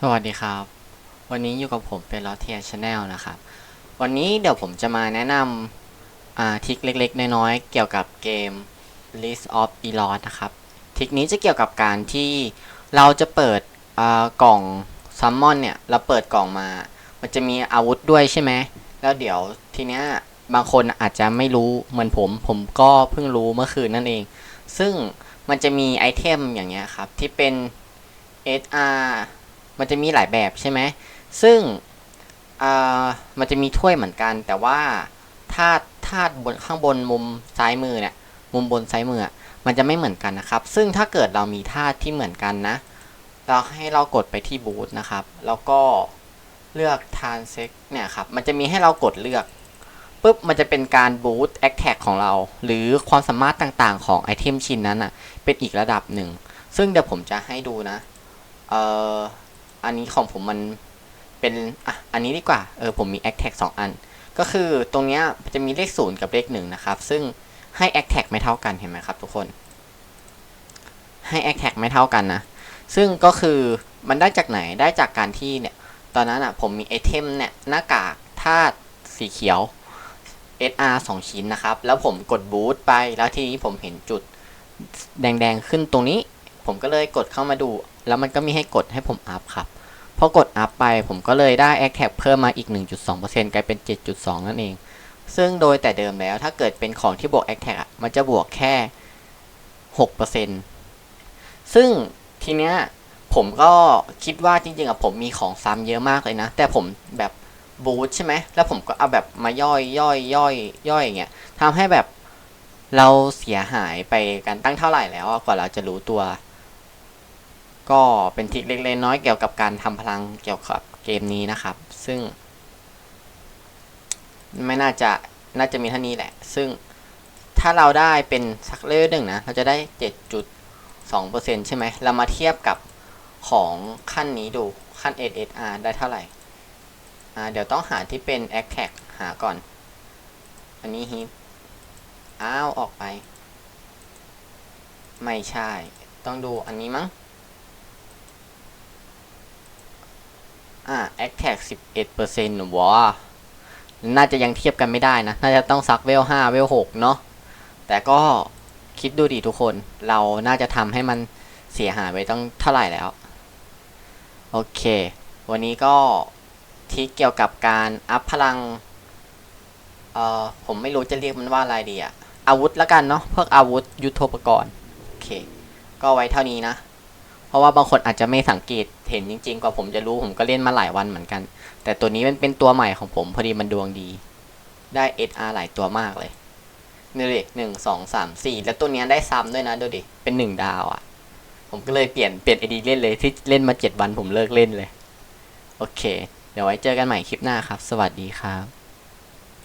สวัสดีครับ วันนี้อยู่กับผมเป็นลอเทียชาแนลนะครับ วันนี้เดี๋ยวผมจะมาแนะนำทิคเล็กๆ น้อยๆ เกี่ยวกับเกม List of e l o t นะครับ ทิคนี้จะเกี่ยวกับการที่เราจะเปิดกล่องซัมมอนเนี่ย เราเปิดกล่องมา มันจะมีอาวุธด้วยใช่ไหม แล้วเดี๋ยวทีเนี้ยบางคนอาจจะไม่รู้เหมือนผม ผมก็เพิ่งรู้เมื่อคืนนั่นเอง ซึ่งมันจะมีไอเทมอย่างเงี้ยครับ ที่เป็น SR มันจะมีหลายแบบใช่ไหมซึ่งมันจะมีถ้วยเหมือนกัน แต่ว่าธาตุธาตุบนข้างบนมุมซ้ายมือเนี่ยมุมบนซ้ายมือมันจะไม่เหมือนกันนะครับ ซึ่งถ้าเกิดเรามีธาตุที่เหมือนกันนะ เราให้เรากดไปที่บูทนะครับ แล้วก็เลือกทานเซ็กเนี่ยครับ มันจะมีให้เรากดเลือกปุ๊บ มันจะเป็นการบูทแอคแท็กของเรา หรือความสามารถต่างๆของไอเทมชิ้นนั้นอะ เป็นอีกระดับหนึ่ง ซึ่งเดี๋ยวผมจะให้ดูนะ เอ่อ อันนี้ของผมมันเป็นอะอันนี้ดีกว่าเออผมมี a c t a g 2 อัน ก็คือตรงเนี้ยจะมีเลขศูนย์กับเลขหนึ่งนะครับ ซึ่งให้ a c t a g ไม่เท่ากันเห็นไหมครับทุกคน ให้ a c t a g ไม่เท่ากันนะ ซึ่งก็คือมันได้จากไหนได้จากการที่เนี่ยตอนนั้นอะผมมีไอเทมเนี่ยหน้ากากธาตุสีเขียว SR 2 ชิ้นนะครับ แล้วผมกดบูตไปแล้วทีนี้ผมเห็นจุดแดงๆขึ้นตรงนี้ ผมก็เลยกดเข้ามาดู แล้วมันก็มีให้กดให้ผมอัพครับ พอกดอัพไปผมก็เลยได้ a c t a g เพิ่มมาอีก 1.2%กลายเป็น 7.2 นั่นเอง ซึ่งโดยแต่เดิมแล้วถ้าเกิดเป็นของที่บวก a c t a g อะมันจะบวกแค่ 6%ซึ่งทีเนี้ยผมก็คิดว่าจริงๆอะผมมีของซ้ำเยอะมากเลยนะ แต่ผมแบบบูทใช่ไหม แล้วผมก็เอาแบบมาย่อยย่อยย่อยย่อยอย่างเงี้ยทำให้แบบเราเสียหายไปกันตั้งเท่าไหร่แล้วกว่าเราจะรู้ตัว ก็เป็นทริคเล็กๆน้อยเกี่ยวกับการทำพลังเกี่ยวกับเกมนี้นะครับ ซึ่ง ไม่น่าจะน่าจะมีเท่านี้แหละ ซึ่งถ้าเราได้เป็นสักเลเวลหนึ่งนะ เราจะได้ 7.2%ใช่ไหม เรามาเทียบกับของขั้นนี้ดูขั้น SSR ได้เท่าไหร่ อ่า เดี๋ยวต้องหาที่เป็น a c t a g หาก่อน อันนี้ฮิตอ้าว ออกไป ไม่ใช่ ต้องดูอันนี้มั้ง อ่า a c t a g 11%ว้าน่าจะยังเทียบกันไม่ได้นะ น่าจะต้องซักเวล5เวล6เนาะแต่ก็คิดดูดิทุกคนเราน่าจะทำให้มันเสียหายไปต้องเท่าไหร่แล้ว โอเค วันนี้ก็ทริคเกี่ยวกับการอัพพลัง เอ่อ ผมไม่รู้จะเรียกมันว่าอะไรดีอะอาวุธละกันเนาะพวกอาวุธยุทโธปกรณ์ โอเค ก็ไว้เท่านี้นะ ราะว่าบางคนอาจจะไม่สังเกตเห็นจริง ๆ กว่าผมจะรู้ผมก็เล่นมาหลายวันเหมือนกัน แต่ตัวนี้มันเป็นตัวใหม่ของผมพอดีมันดวงดี ได้ SR หลายตัวมากเลยนี่ดิหนึ่งสองสามสี่แล้วตัวเนี้ยได้ซ้ำด้วยนะดูดิเป็นหนึ่งดาวอะ่ะ ผมก็เลยเปลี่ยนเปลี่ยนไอดีเล่นเลยที่เล่นมาเจ็ดวันผมเลิกเล่นเลย โอเค เดี๋ยวไว้เจอกันใหม่คลิปหน้าครับ สวัสดีครับ